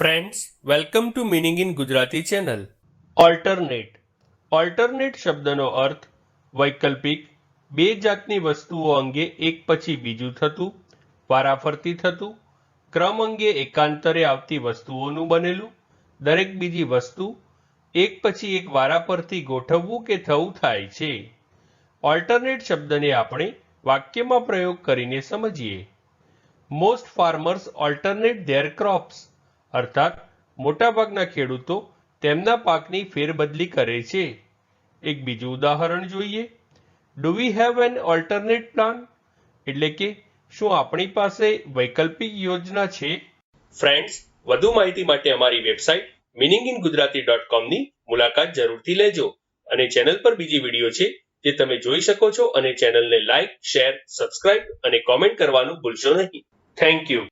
Friends welcome to meaning in Gujarati channel alternate alternate શબ્દનો અર્થ વૈકલ્પિક. બે જાતની વસ્તુઓ અંગે એક પછી બીજું થતું, વારાફરતી થતું, ક્રમ અંગે એકાંતરે આવતી વસ્તુઓનું બનેલું, દરેક બીજી વસ્તુ એક પછી એક વારા પરથી ગોઠવવું કે થવું થાય છે. ઓલ્ટરનેટ શબ્દને આપણે વાક્યમાં પ્રયોગ કરીને સમજીએ. Most farmers alternate their crops અર્થાત, મોટાભાગના ખેડૂતો તેમના પાકની ફેરબદલી કરે છે. એક બીજું ઉદાહરણ જોઈએ. Do we have an alternate plan એટલે કે, શું આપણી પાસે વૈકલ્પિક યોજના છે? ફ્રેન્ડ્સ વધુ માહિતી માટે અમારી website meaning in Gujarati dot કોમની મુલાકાત જરૂરથી લેજો. અને ચેનલ પર બીજી વીડિયો છે જે તમે જોઈ શકો છો અને ચેનલને લાઇક શેર સબસ્ક્રાઇબ અને કોમેન્ટ કરવાનું ભૂલશો નહીં. Thank you